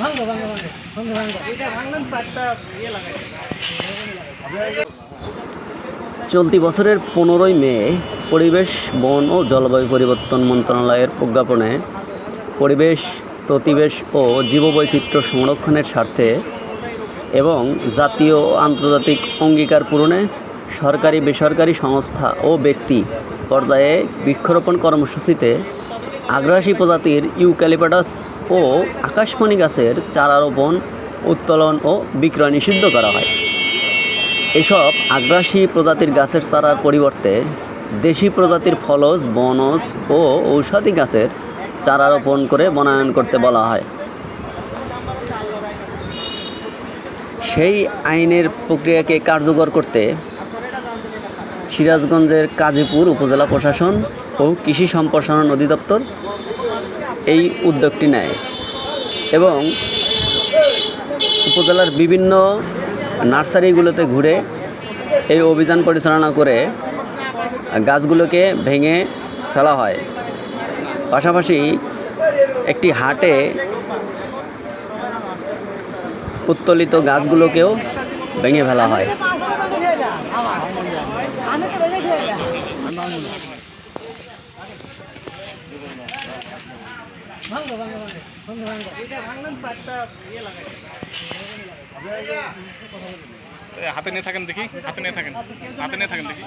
ভাঙো ভাঙো ভাঙো ভাঙো ভাঙো এটা ইয়ে লাগাই চলতি বছরের পনেরোই মে পরিবেশ, বন ও জলবায়ু পরিবর্তন মন্ত্রণালয়ের প্রজ্ঞাপনে পরিবেশ, প্রতিবেশ ও জীববৈচিত্র্য সংরক্ষণের স্বার্থে এবং জাতীয় ও আন্তর্জাতিক অঙ্গীকার পূরণে সরকারি বেসরকারি সংস্থা ও ব্যক্তি পর্যায়ে বৃক্ষরোপণ কর্মসূচিতে আগ্রাসী প্রজাতির ইউক্যালিপটাস ও আকাশমণি গাছের চারা রোপণ উত্তোলন ও বিক্রয় নিষিদ্ধ করা হয়। এসব আগ্রাসী প্রজাতির গাছের চারার পরিবর্তে দেশি প্রজাতির ফলজ বনজ ও ঔষধি গাছের চারা রোপণ করে বনায়ন করতে বলা হয়। সেই আইনের প্রক্রিয়াকে কার্যকর করতে সিরাজগঞ্জের কাজীপুর উপজেলা প্রশাসন ও কৃষি সম্প্রসারণ অধিদপ্তর এই উদ্যোগটি নেয় এবং উপজেলার বিভিন্ন নার্সারিগুলোতে ঘুরে এই অভিযান পরিচালনা করে গাছগুলোকে ভেঙে ফেলা হয়। পাশাপাশি একটি হাটে উত্তোলিত গাছগুলোকেও ভেঙে ফেলা হয়। আমি তো ভেবে খেয়ে ভাঙো ভাঙো ভাঙো ভাঙো ভাঙো এটা ভাঙলাম পাঁচটা ইয়ে লাগাই। হাতে নিয়ে থাকেন দেখি হাতে নিয়ে থাকেন হাতে নিয়ে থাকেন দেখি।